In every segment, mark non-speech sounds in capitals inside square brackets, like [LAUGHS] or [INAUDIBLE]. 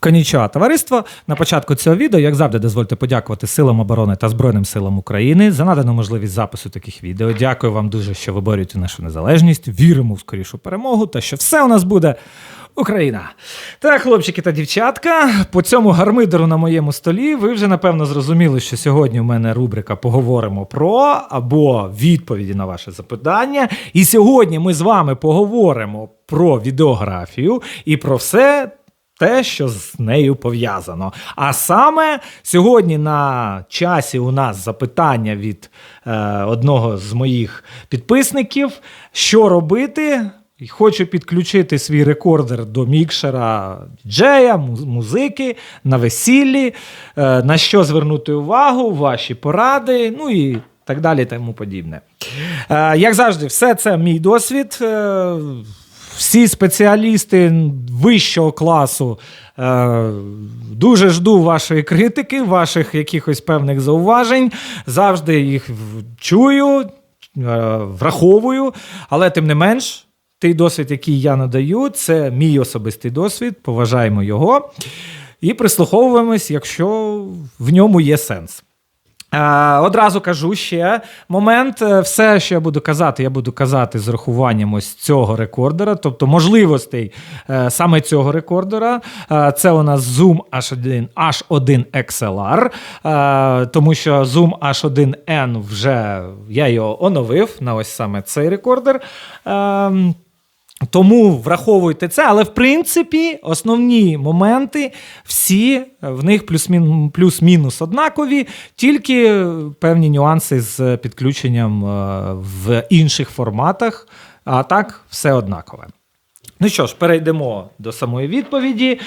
Конічого товариство. На початку цього відео, як завжди, дозвольте подякувати Силам оборони та Збройним силам України за надану можливість запису таких відео. Дякую вам дуже, що ви борюєте нашу незалежність. Віримо в скорішу перемогу та що все у нас буде. Україна. Так, хлопчики та дівчатка, по цьому гармидеру на моєму столі ви вже напевно зрозуміли, що сьогодні в мене рубрика Поговоримо про або відповіді на ваше запитання. І сьогодні ми з вами поговоримо про відеографію і про все те, що з нею пов'язано. А саме сьогодні на часі у нас запитання від е, одного з моїх підписників: що робити. Хочу підключити свій рекордер до мікшера діджея, му- музики на весіллі, е, на що звернути увагу, ваші поради, ну і так далі, тому подібне. Е, Як завжди, все це мій досвід. Всі спеціалісти вищого класу е, дуже жду вашої критики, ваших якихось певних зауважень. Завжди їх чую, е, враховую, але тим не менш. Той досвід, який я надаю, це мій особистий досвід, поважаємо його і прислуховуємось, якщо в ньому є сенс. Е, одразу кажу ще момент. Е, Все, що я буду казати, я буду казати з рахуванням ось цього рекордера, тобто можливостей е, саме цього рекордера. Це у нас Zoom H1, H1 XLR, тому що Zoom H1N вже я його оновив на ось саме цей рекордер. Е, тому враховуйте це, але в принципі основні моменти всі в них плюс-мін- плюс-мінус однакові, тільки певні нюанси з підключенням е, в інших форматах. А так, все однакове. Ну що ж, перейдемо до самої відповіді.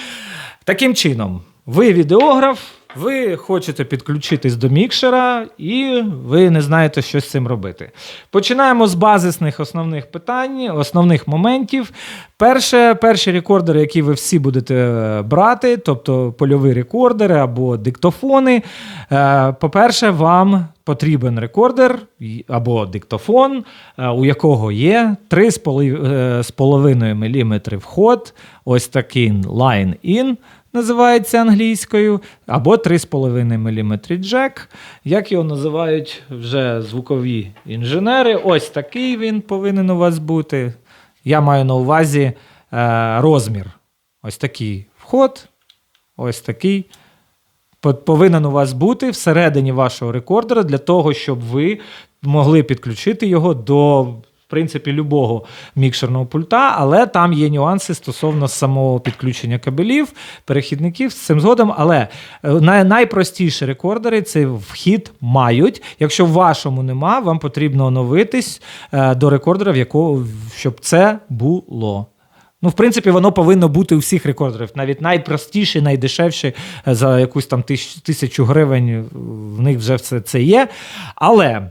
Таким чином, ви відеограф, ви хочете підключитись до мікшера, і ви не знаєте, що з цим робити. Починаємо з базисних основних питань, основних моментів. Перше, перші рекордери, які ви всі будете е, брати, тобто польові рекордери або диктофони. Е, По-перше, вам потрібен рекордер або диктофон, е, у якого є 3,5 мм вход, ось такий line-in називається англійською, або 3,5 мм джек, як його називають вже звукові інженери. Ось такий він повинен у вас бути. Я маю на увазі е, розмір. Ось такий вход, ось такий по- повинен у вас бути всередині вашого рекордера для того, щоб ви могли підключити його до. Принципі, любого мікшерного пульта, але там є нюанси стосовно самого підключення кабелів, перехідників з цим згодом. Але е, найпростіші рекордери цей вхід мають. Якщо в вашому нема, вам потрібно оновитись е, до рекордера, в якого щоб це було. Ну, в принципі, воно повинно бути у всіх рекордерів. Навіть найпростіші, найдешевші е, за якусь там тисяч- тисячу гривень в них вже все це є. Але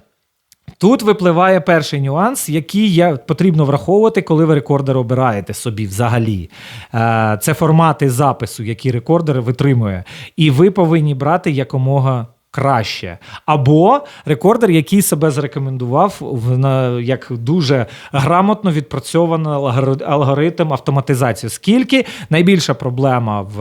тут випливає перший нюанс, який я, потрібно враховувати, коли ви рекордер обираєте собі взагалі. Е, Це формати запису, які рекордер витримує. І ви повинні брати якомога. Краще. Або рекордер, який себе зарекомендував в, як дуже грамотно відпрацьований алгори- алгоритм автоматизації. Скільки найбільша проблема в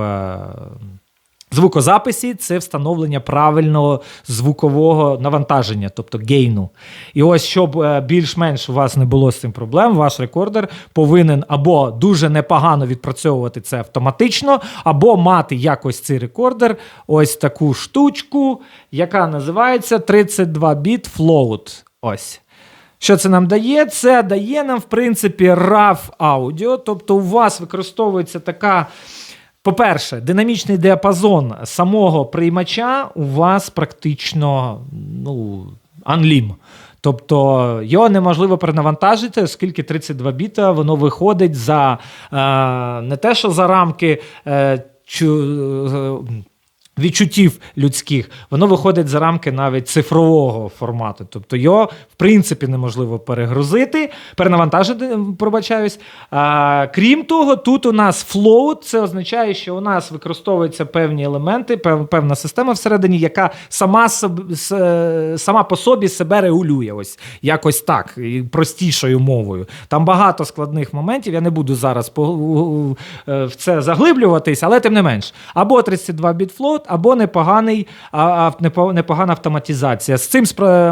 звукозаписі це встановлення правильного звукового навантаження, тобто гейну. І ось, щоб е, більш-менш у вас не було з цим проблем, ваш рекордер повинен або дуже непогано відпрацьовувати це автоматично, або мати якось цей рекордер, ось таку штучку, яка називається 32 біт float. Ось. Що це нам дає? Це дає нам, в принципі, RAW аудіо, тобто у вас використовується така. По-перше, динамічний діапазон самого приймача у вас практично ну, unlim. Тобто його неможливо перенавантажити, оскільки 32 біта воно виходить за е, не те, що за рамки е, е, відчуттів людських, воно виходить за рамки навіть цифрового формату. Тобто його, в принципі, неможливо перегрузити, перенавантажити, пробачаюсь. А, крім того, тут у нас float, це означає, що у нас використовуються певні елементи, пев- певна система всередині, яка сама, с- сама по собі себе регулює. Ось якось так, простішою мовою. Там багато складних моментів. Я не буду зараз е, в це заглиблюватись, але тим не менш. Або 32 біт флот, або непоганий, а, а, непогана автоматизація. З цим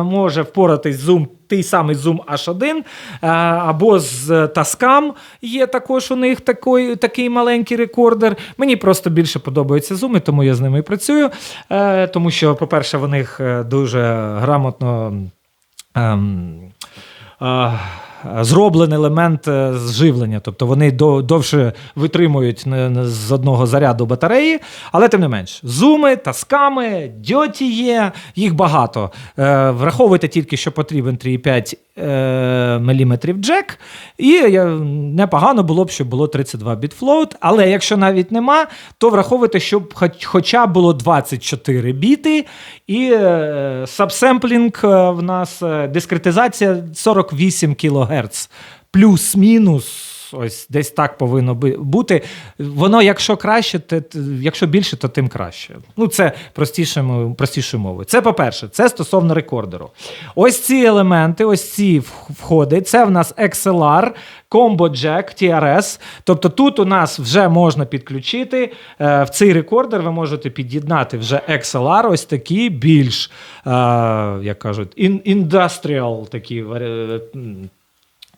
може впоратись Zoom. Той самий Zoom H1, е, або з Tascam є також у них такий, такий маленький рекордер. Мені просто більше подобаються зуми, тому я з ними і працюю. Е, Тому що, по-перше, в них е, дуже грамотно. ем, е, Зроблений елемент е, зживлення, тобто вони довше витримують не- не з одного заряду батареї, але тим не менш, зуми, тасками, дьоті є, їх багато. Е, Враховуйте тільки, що потрібен 3,5 е, мм джек, і е, непогано було б, щоб було 32 біт флоут. Але якщо навіть нема, то враховуйте, щоб хоча б було 24 біти, і е, сабсемплінг е, в нас е, дискретизація 48 кГц. Плюс-мінус. Ось десь так повинно бути. Воно, якщо краще, те- якщо більше, то тим краще. Ну, це простішою, простішою мовою. Це по-перше, це стосовно рекордеру. Ось ці елементи, ось ці входи. Це в нас XLR, Combo Jack, TRS. Тобто тут у нас вже можна підключити е, в цей рекордер. Ви можете під'єднати вже XLR, ось такі більш, е, як кажуть, ін- industrial такі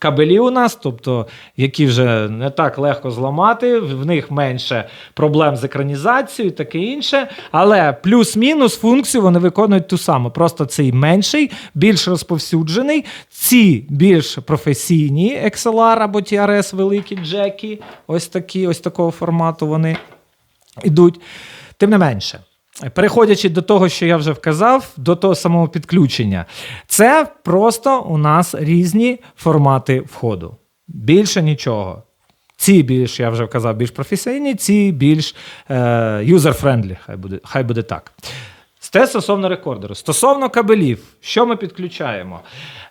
кабелі у нас, тобто які вже не так легко зламати, в них менше проблем з екранізацією таке інше. Але плюс-мінус функцію вони виконують ту саму. Просто цей менший, більш розповсюджений. Ці більш професійні XLR або TRS великі джеки, ось такі, ось такого формату вони ідуть. Тим не менше. Переходячи до того, що я вже вказав, до того самого підключення, це просто у нас різні формати входу. Більше нічого. Ці більш, я вже вказав, більш професійні, ці більш user-friendly, хай буде, хай буде так. Це стосовно рекордеру. Стосовно кабелів, що ми підключаємо?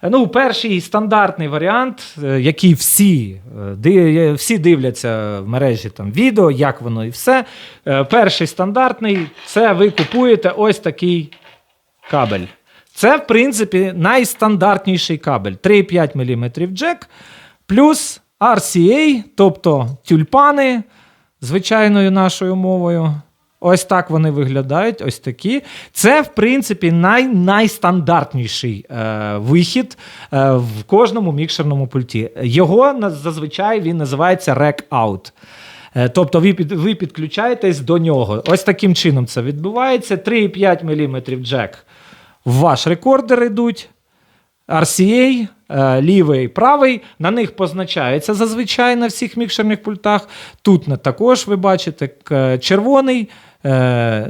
Е, Ну, перший стандартний варіант, е, який всі, е, всі дивляться в мережі там відео, як воно і все. Е, Перший стандартний це ви купуєте ось такий кабель. Це, в принципі, найстандартніший кабель. 3,5 мм джек плюс RCA, тобто тюльпани звичайною нашою мовою. Ось так вони виглядають, ось такі. Це, в принципі, най- найстандартніший е, вихід е, в кожному мікшерному пульті. Його зазвичай він називається Out. Е, Тобто ви, під, ви підключаєтесь до нього. Ось таким чином це відбувається. 3,5 мм джек в ваш рекордер йдуть. RCA, е, лівий, правий, на них позначається зазвичай на всіх мікшерних пультах. Тут також ви бачите червоний,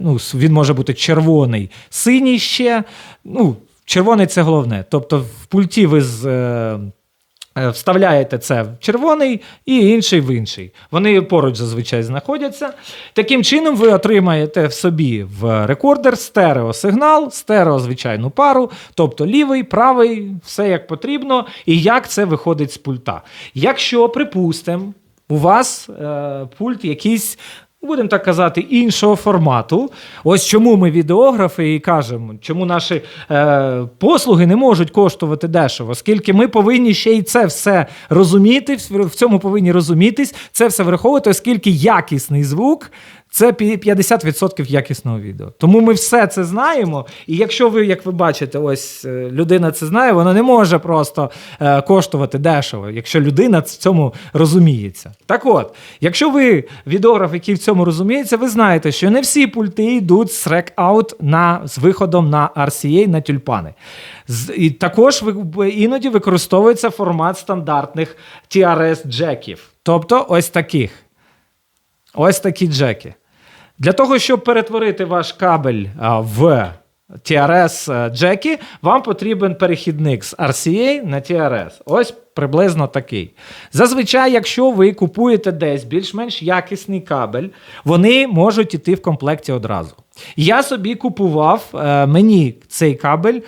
ну, він може бути червоний, синій ще. Ну, червоний це головне. Тобто в пульті ви з. е, Е, Вставляєте це в червоний і інший в інший. Вони поруч зазвичай знаходяться. Таким чином, ви отримаєте в собі в рекордер стереосигнал, стереозвичайну пару, тобто лівий, правий, все як потрібно, і як це виходить з пульта. Якщо, припустимо, у вас е, пульт якийсь. Будемо так казати, іншого формату. Ось чому ми відеографи і кажемо, чому наші е, послуги не можуть коштувати дешево, оскільки ми повинні ще й це все розуміти, в цьому повинні розумітись, це все враховувати, оскільки якісний звук це 50% якісного відео. Тому ми все це знаємо. І якщо ви, як ви бачите, ось е, людина це знає, воно не може просто е, коштувати дешево, якщо людина в цьому розуміється. Так от, якщо ви відеограф, який в цьому розуміється, ви знаєте, що не всі пульти йдуть з рек-аут на, з виходом на RCA на тюльпани. І також іноді використовується формат стандартних TRS-джеків. Тобто ось таких. Ось такі джеки. Для того, щоб перетворити ваш кабель в TRS джекі, вам потрібен перехідник з RCA на TRS. Ось приблизно такий. Зазвичай, якщо ви купуєте десь більш-менш якісний кабель, вони можуть іти в комплекті одразу. Я собі купував, е, мені цей кабель е,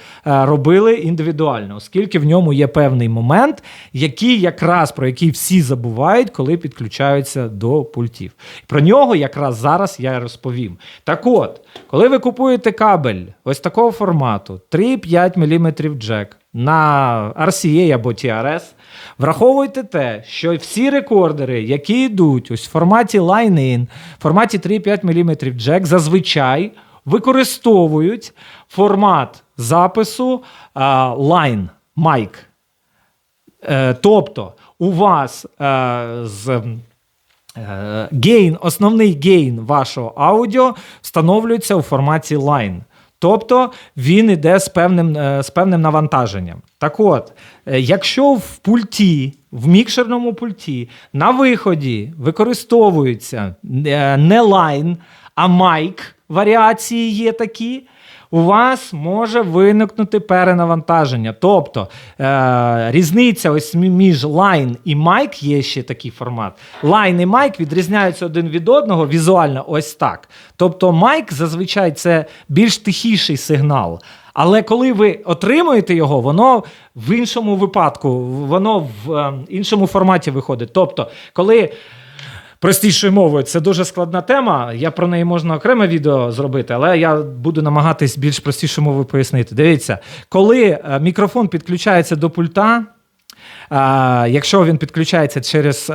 робили індивідуально, оскільки в ньому є певний момент, який якраз про який всі забувають, коли підключаються до пультів. Про нього якраз зараз я розповім. Так от, коли ви купуєте кабель ось такого формату 3,5 мм джек на RCA або TRS, враховуйте те, що всі рекордери, які йдуть ось в форматі Line-In, в форматі 3,5 мм джек, зазвичай використовують формат запису Line Mic. Е, тобто у вас е, з е, гейн, основний гейн вашого аудіо встановлюється у форматі Line. Тобто він іде з певним, е, з певним навантаженням. Так от, е, якщо в пульті, в мікшерному пульті на виході використовується е, не лайн, а майк, варіації є такі, у вас може виникнути перенавантаження. Тобто е, різниця ось між line і mic є ще такий формат. Line і mic відрізняються один від одного візуально ось так. Тобто mic зазвичай це більш тихіший сигнал. Але коли ви отримуєте його, воно в іншому випадку, воно в е, іншому форматі виходить. Тобто, коли Простішою мовою, це дуже складна тема. Я про неї можна окреме відео зробити, але я буду намагатись більш простішою мовою пояснити. Дивіться, коли е, мікрофон підключається до пульта. Якщо він підключається через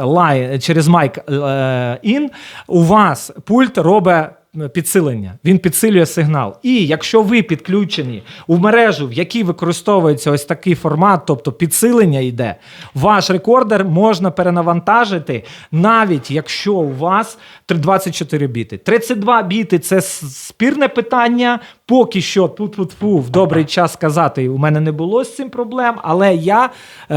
через майк ін, in, у вас пульт робить підсилення. Він підсилює сигнал. І якщо ви підключені у мережу, в якій використовується ось такий формат, тобто підсилення йде, ваш рекордер можна перенавантажити, навіть якщо у вас 24 біти. 32 біти це спірне питання. Поки що тут тут фу в добрий час сказати, у мене не було з цим проблем, але я е,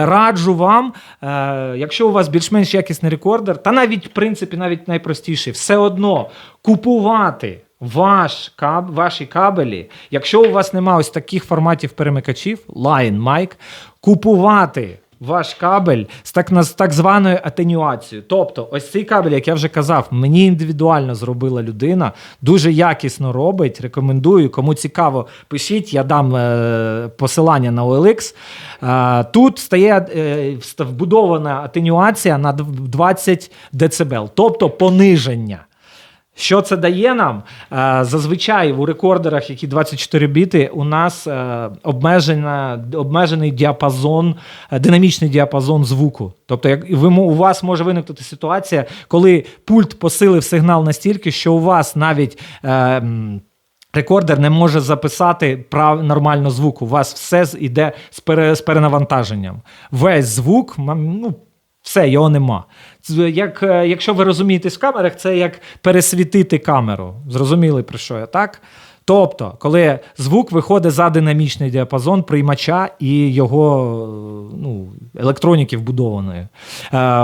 раджу вам, е, якщо у вас більш-менш якісний рекордер, та навіть в принципі навіть найпростіший, все одно купувати. Ваш каб, ваші кабелі, якщо у вас немає ось таких форматів перемикачів, Line, Mic, купувати ваш кабель з так, наз- так званою атенюацією. Тобто, ось цей кабель, як я вже казав, мені індивідуально зробила людина, дуже якісно робить. Рекомендую. Кому цікаво, пишіть, я дам е, посилання на OLX. Е, тут стає е, вбудована атенюація на 20 дБ, тобто пониження. Що це дає нам? Е, Зазвичай у рекордерах, які 24 біти, у нас е, обмежена, обмежений діапазон, е, динамічний діапазон звуку. Тобто, як у вас може виникнути ситуація, коли пульт посилив сигнал настільки, що у вас навіть. Рекордер не може записати прав нормально звук. У вас все іде з, пере, з перенавантаженням. Весь звук, ну, все, його нема. Як, е, якщо ви розумієтесь в камерах, це як пересвітити камеру. Зрозуміли про що я так? Тобто, коли звук виходить за динамічний діапазон приймача і його е, ну, електроніки вбудованої. Е,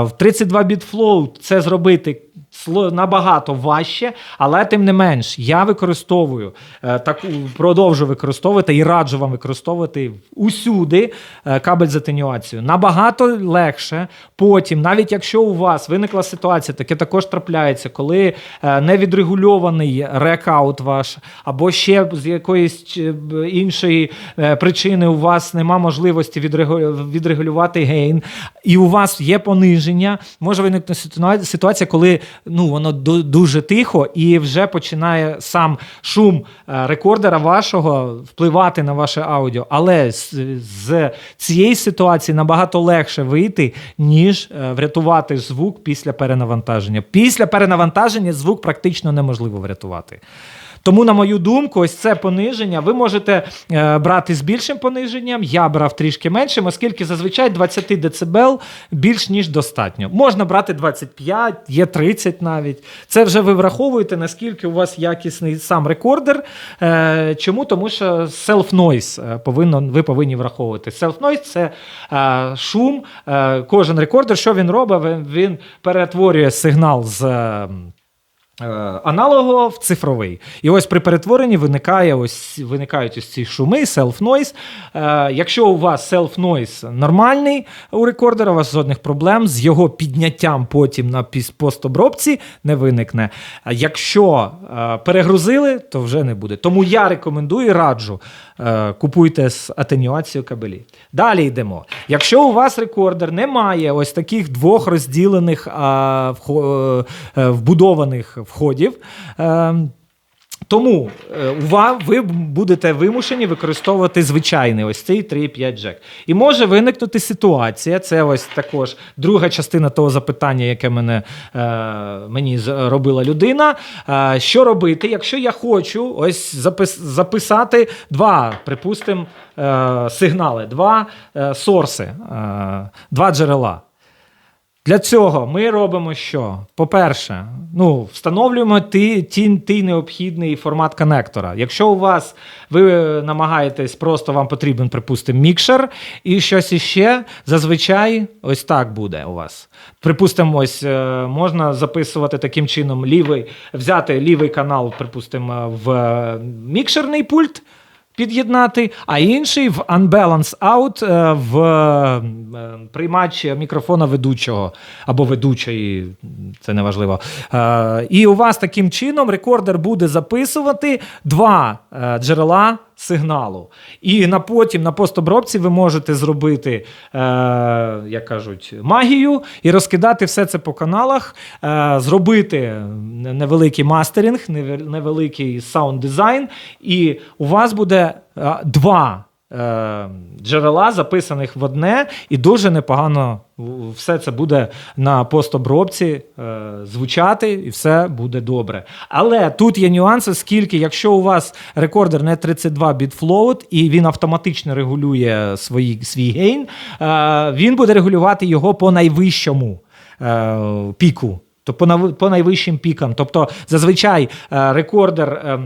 В 32 біт flow це зробити набагато важче, але тим не менш, я використовую е, таку, продовжу використовувати і раджу вам використовувати усюди е, кабель з атенюацією. Набагато легше. Потім, навіть якщо у вас виникла ситуація, таке також трапляється, коли е, невідрегульований рекаут ваш, або ще з якоїсь іншої причини у вас нема можливості відрегулювати гейн, і у вас є пониження, може виникнути ситуація, коли ну, воно ду- дуже тихо і вже починає сам шум е, рекордера вашого впливати на ваше аудіо. Але з, з цієї ситуації набагато легше вийти, ніж е, врятувати звук після перенавантаження. Після перенавантаження звук практично неможливо врятувати. Тому, на мою думку, ось це пониження. Ви можете е, брати з більшим пониженням. Я брав трішки меншим, оскільки зазвичай 20 дБ більш ніж достатньо. Можна брати 25, є 30 навіть. Це вже ви враховуєте, наскільки у вас якісний сам рекордер. Е, чому? Тому що self-noise е, повинно, ви повинні враховувати. Self-noise – це шум. Кожен рекордер, що він робить? Він перетворює сигнал з. Е, Е, в цифровий. І ось при перетворенні виникає ось, виникають ось ці шуми, self-noise. Е, якщо у вас self-noise нормальний у рекордера, у вас жодних проблем з його підняттям потім на постобробці не виникне. А якщо е, перегрузили, то вже не буде. Тому я рекомендую і раджу купуйте з атенюацією кабелі. Далі йдемо. Якщо у вас рекордер не має ось таких двох розділених вбудованих входів. е, тому е, ви будете вимушені використовувати звичайний ось цей 3,5 джек. І може виникнути ситуація. Це ось також друга частина того запитання, яке мене, е, мені робила людина. Е, що робити, якщо я хочу ось записати два, припустимо, сигнали, два сорси, два джерела. Для цього ми робимо що? По-перше, ну, встановлюємо ті, ті, ті необхідний формат конектора. Якщо у вас ви намагаєтесь, просто вам потрібен, припустимо, мікшер і щось іще, зазвичай ось так буде у вас. Припустимо, ось е, можна записувати таким чином лівий, взяти лівий канал, припустимо, в е, мікшерний пульт під'єднати, а інший в Unbalance Out е, в е, приймач мікрофона ведучого або ведучої, це не важливо. Е, І у вас таким чином рекордер буде записувати два е, джерела сигналу. І на потім на постобробці ви можете зробити, е, як кажуть, магію і розкидати все це по каналах, зробити невеликий мастеринг, невеликий саунд дизайн, і у вас буде два. Е, Джерела записаних в одне, і дуже непогано все це буде на постобробці е, звучати, і все буде добре. Але тут є нюанси, оскільки якщо у вас рекордер не 32 біт float і він автоматично регулює свої, свій гейн, е, він буде регулювати його по найвищому піку, то по, найвищим пікам. Тобто, зазвичай рекордер.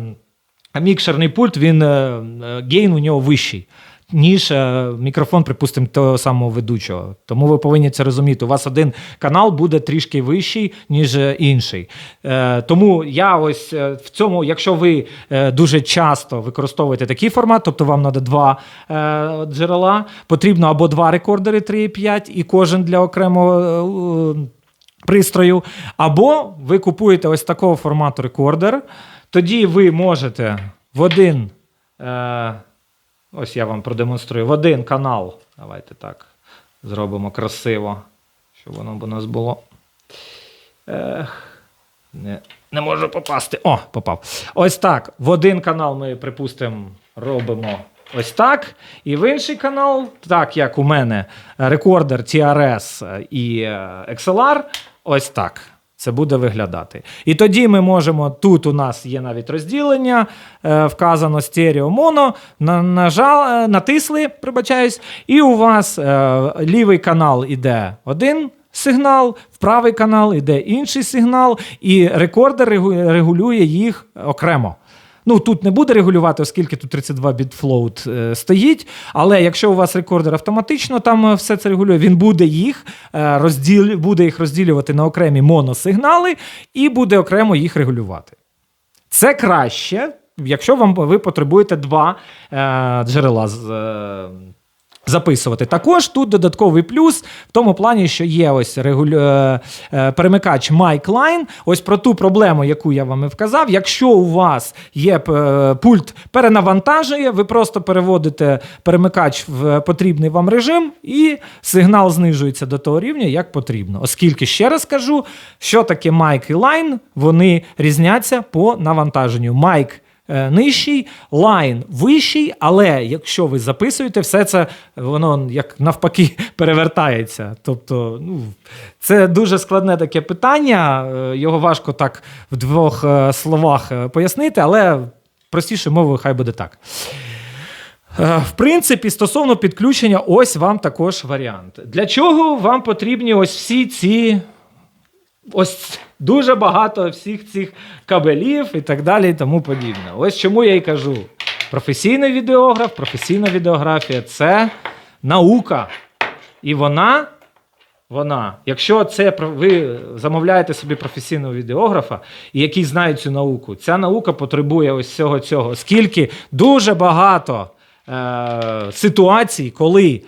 Мікшерний пульт, він е, е, гейн у нього вищий. Ніж е, мікрофон, припустимо, того самого ведучого. Тому ви повинні це розуміти. У вас один канал буде трішки вищий, ніж інший. Тому я ось в цьому, якщо ви дуже часто використовуєте такий формат, тобто вам треба два джерела, потрібно або два рекордери 3,5 і кожен для окремого. пристрою, або ви купуєте ось такого формату рекордер. Тоді ви можете в один. Е, ось я вам продемонструю в один канал. Давайте так зробимо красиво, щоб воно б у нас було. Ех, не, не можу попасти. О, попав. Ось так. В один канал ми, припустимо, робимо ось так. І в інший канал, так як у мене рекордер TRS і е, XLR, ось так. Це буде виглядати. І тоді ми можемо. Тут у нас є навіть розділення, е, вказано стерео моно. На, нажал, е, натисли, прибачаюсь, і у вас е, лівий канал іде один сигнал, в правий канал іде інший сигнал, і рекордер регулює їх окремо. Ну, тут не буде регулювати, оскільки тут 32 біт float е, стоїть. Але якщо у вас рекордер автоматично там е, все це регулює, він буде їх е, розділ, буде їх розділювати на окремі моносигнали і буде окремо їх регулювати. Це краще, якщо вам ви потребуєте два е, джерела з. Е, Записувати. Також тут додатковий плюс в тому плані, що є ось регулю... е, е, перемикач MicLine. Ось про ту проблему, яку я вам і вказав. Якщо у вас є е, пульт перенавантажує, ви просто переводите перемикач в потрібний вам режим, і сигнал знижується до того рівня, як потрібно. Оскільки ще раз кажу, що таке Mic і Line, вони різняться по навантаженню. Е, нижчий, лайн вищий, але якщо ви записуєте, все це воно як навпаки [LAUGHS] перевертається. Тобто, ну, це дуже складне таке питання. е, Його важко так в двох е, словах е, пояснити, але простіше мовою хай буде так. Е, В принципі, стосовно підключення, ось вам також варіант. Для чого вам потрібні ось всі ці ось дуже багато всіх цих кабелів і так далі, і тому подібне. Ось чому я й кажу: професійний відеограф, професійна відеографія це наука. І вона вона, якщо це ви замовляєте собі професійного відеографа, який знає цю науку, ця наука потребує ось цього цього. Скільки дуже багато е, ситуацій, коли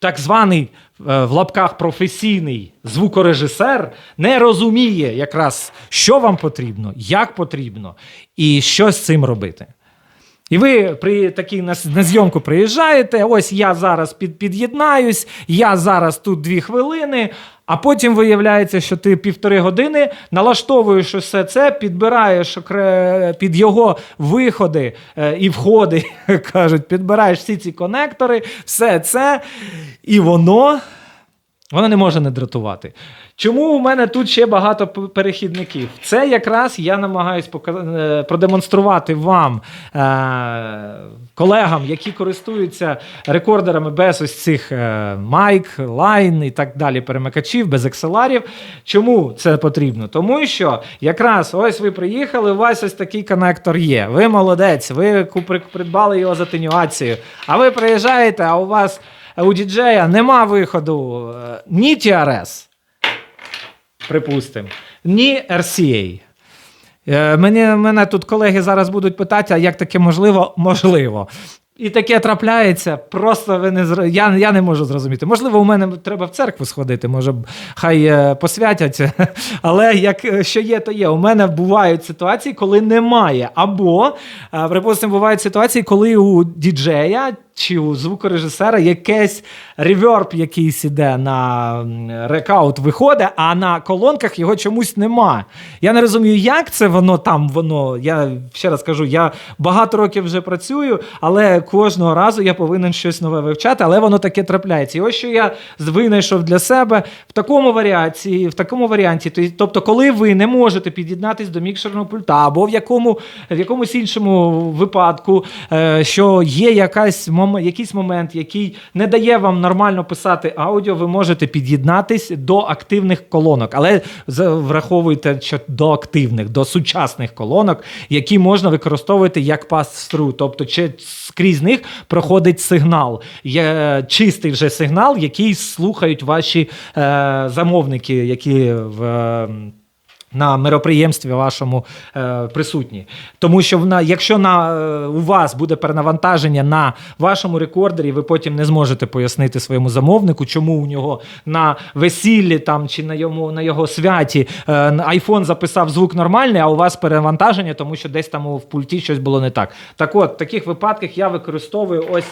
так званий в лапках професійний звукорежисер не розуміє якраз, що вам потрібно, як потрібно, і що з цим робити. І ви при такій на, на зйомку приїжджаєте. Ось я зараз під, під'єднаюсь, я зараз тут дві хвилини. А потім виявляється, що ти півтори години налаштовуєш усе це, підбираєш під його виходи е, і входи, [LAUGHS] кажуть, підбираєш всі ці конектори, все це, і воно Воно не може не дратувати. Чому у мене тут ще багато перехідників? Це якраз я намагаюсь е, продемонструвати вам, е- колегам, які користуються рекордерами без ось цих е- майк, лайн і так далі, перемикачів, без екселарів. Чому це потрібно? Тому що якраз ось ви приїхали, у вас ось такий коннектор є. Ви молодець, ви придбали його за тенюацією. А ви приїжджаєте, а у вас у діджея нема виходу е, ні TRS, припустимо, ні RCA. Е, Мені, мене тут колеги зараз будуть питати, а як таке можливо? Можливо. І таке трапляється, просто ви не я, я не можу зрозуміти. Можливо, у мене треба в церкву сходити, може хай е, посвятять. [LAUGHS] Але як що є, то є. У мене бувають ситуації, коли немає. Або, припустимо, бувають ситуації, коли у діджея чи у звукорежисера якийсь реверб якийсь іде на рекаут виходить, а на колонках його чомусь нема. Я не розумію, як це воно там, воно. Я ще раз кажу, я багато років вже працюю, але кожного разу я повинен щось нове вивчати, але воно таке трапляється. І ось що я винайшов для себе в такому варіації, в такому варіанті. Тобто, коли ви не можете під'єднатись до мікшерного пульта, або в якому в якомусь іншому випадку, е, що є якась мом- якийсь момент, який не дає вам нормально писати аудіо, ви можете під'єднатись до активних колонок. Але враховуйте, що до активних, до сучасних колонок, які можна використовувати як pass-through. Тобто, скрізь них проходить сигнал. Є чистий вже сигнал, який слухають ваші е, замовники, які в. е, на мероприємстві вашому е, присутні. Тому що вона, якщо на, е, у вас буде перенавантаження на вашому рекордері, ви потім не зможете пояснити своєму замовнику, чому у нього на весіллі там, чи на, йому, на його святі е, записав звук нормальний, а у вас перевантаження, тому що десь там в пульті щось було не так. Так от, в таких випадках я використовую ось.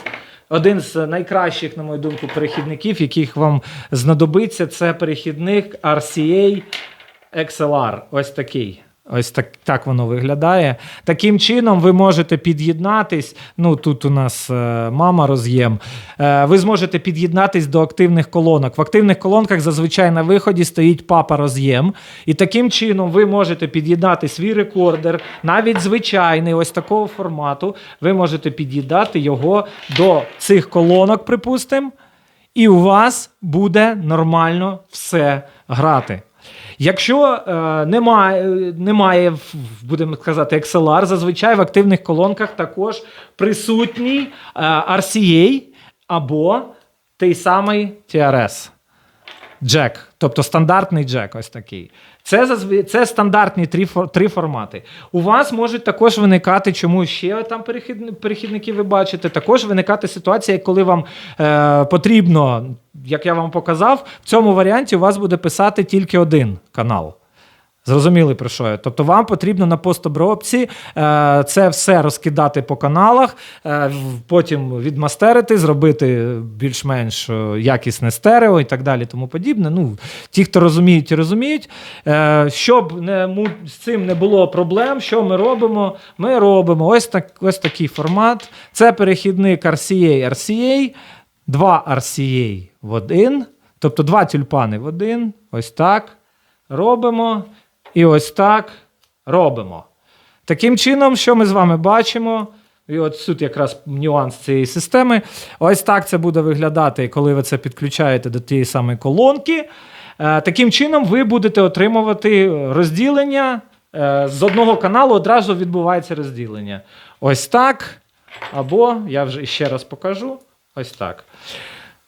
Один з найкращих, на мою думку, перехідників, яких вам знадобиться, це перехідник RCA XLR. Ось такий. Ось так, так воно виглядає. Таким чином, ви можете під'єднатись. Ну, тут у нас е, мама роз'єм. Е, ви зможете під'єднатись до активних колонок. В активних колонках зазвичай на виході стоїть папа роз'єм. І таким чином ви можете під'єднати свій рекордер, навіть звичайний, ось такого формату. Ви можете під'єднати його до цих колонок, припустимо, і у вас буде нормально все грати. Якщо е, немає, немає, будемо казати, XLR, зазвичай в активних колонках також присутній е, RCA або той самий TRS. Джек, тобто стандартний джек, ось такий. Це це стандартні три, три формати. У вас можуть також виникати, чому ще там перехід... перехідники ви бачите, також виникати ситуація, коли вам е, потрібно, як я вам показав, в цьому варіанті у вас буде писати тільки один канал. Зрозуміли про що я? Тобто вам потрібно на постобробці е, це все розкидати по каналах, е, потім відмастерити, зробити більш-менш е, якісне стерео і так далі, тому подібне. Ну, ті, хто розуміють, ті розуміють. Е, щоб не, з цим не було проблем, що ми робимо? Ми робимо ось, так, ось такий формат. Це перехідник RCA RCA, два RCA в один, тобто два тюльпани в один. Ось так. Робимо. І ось так робимо. Таким чином, що ми з вами бачимо, і от тут якраз нюанс цієї системи. Ось так це буде виглядати, коли ви це підключаєте до тієї самої колонки. Е, Таким чином, ви будете отримувати розділення. Е, З одного каналу одразу відбувається розділення. Ось так. Або я вже ще раз покажу. Ось так.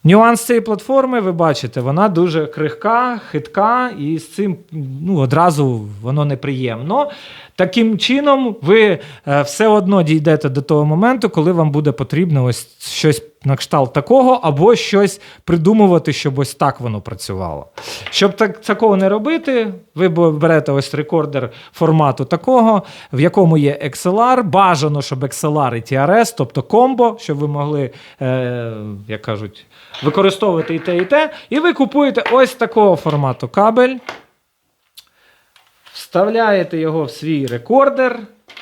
Нюанс цієї платформи, ви бачите, вона дуже крихка, хитка, і з цим ну, одразу воно неприємно. Таким чином, ви е, все одно дійдете до того моменту, коли вам буде потрібно ось щось на кшталт такого, або щось придумувати, щоб ось так воно працювало. Щоб так, такого не робити, ви берете ось рекордер формату такого, в якому є XLR. Бажано, щоб XLR і TRS, тобто комбо, щоб ви могли, е, як кажуть, використовувати і те, і те. І ви купуєте ось такого формату кабель. Вставляєте його в свій рекордер.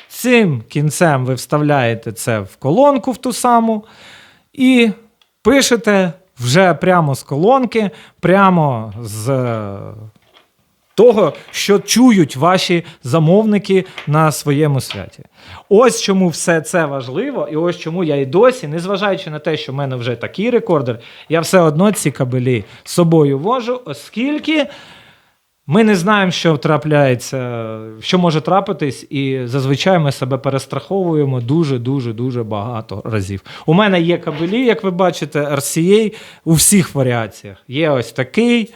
Цим кінцем ви вставляєте це в колонку в ту саму. І пишете вже прямо з колонки, прямо з е, того, що чують ваші замовники на своєму святі. Ось чому все це важливо, і ось чому я і досі, незважаючи на те, що в мене вже такий рекордер, я все одно ці кабелі з собою вожу, оскільки. Ми не знаємо, що трапляється, що може трапитись, і зазвичай ми себе перестраховуємо дуже, дуже, дуже багато разів. У мене є кабелі, як ви бачите, RCA у всіх варіаціях. Є ось такий,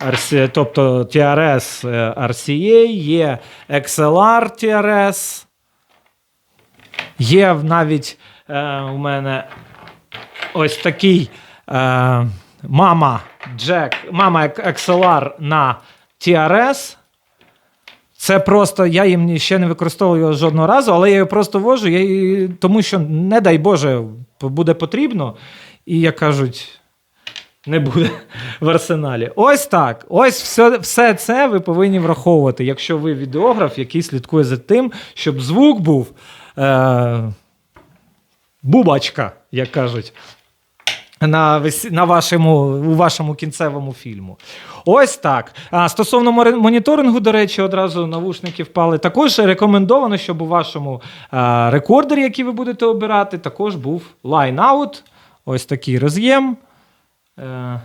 RCA, тобто TRS е, RCA, є XLR TRS, є навіть е, у мене ось такий е, мама Jack, мама XLR на TRS. Це просто я їм ще не використовую його жодного разу, але я його просто вожу, я її, тому що, не дай Боже, буде потрібно. І як кажуть, не буде [LAUGHS] в арсеналі. Ось так. Ось все, все це ви повинні враховувати, якщо ви відеограф, який слідкує за тим, щоб звук був е, бубачка, як кажуть на, на вашому, у вашому кінцевому фільму. Ось так. А стосовно моніторингу, до речі, одразу навушники впали. Також рекомендовано, щоб у вашому а, рекордері, який ви будете обирати, також був line-out. Ось такий роз'єм. Е,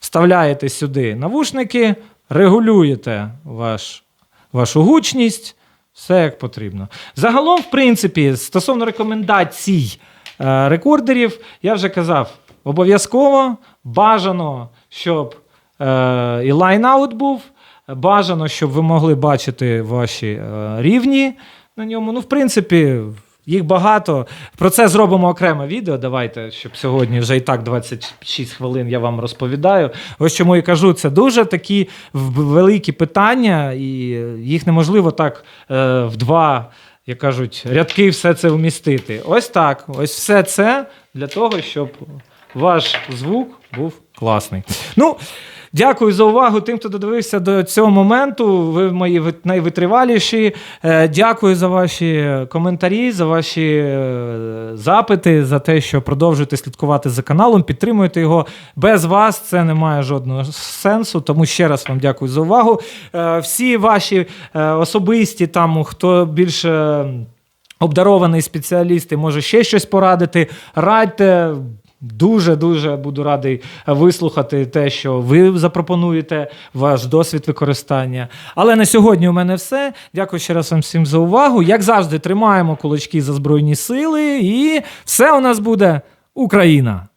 вставляєте сюди навушники, регулюєте ваш, вашу гучність, все як потрібно. Загалом, в принципі, стосовно рекомендацій рекордерів, я вже казав, обов'язково бажано, щоб е, і лайн-аут був, бажано, щоб ви могли бачити ваші е, рівні на ньому. Ну, в принципі, їх багато. Про це зробимо окреме відео. Давайте, щоб сьогодні вже і так 26 хвилин я вам розповідаю. Ось чому і кажу, це дуже такі великі питання, і їх неможливо так е, в два, як кажуть, рядки все це вмістити. Ось так. Ось все це для того, щоб ваш звук був класний. Ну, Дякую за увагу тим, хто додивився до цього моменту. Ви мої найвитриваліші. Е, Дякую за ваші коментарі, за ваші е, запити, за те, що продовжуєте слідкувати за каналом, підтримуєте його. Без вас це не має жодного сенсу. Тому ще раз вам дякую за увагу. Е, Всі ваші особисті, там хто більше. Обдарований спеціаліст може ще щось порадити. Радьте. Дуже дуже буду радий вислухати те, що ви запропонуєте, ваш досвід використання. Але на сьогодні у мене все. Дякую ще раз вам всім за увагу. Як завжди, тримаємо кулачки за Збройні Сили, і все у нас буде Україна!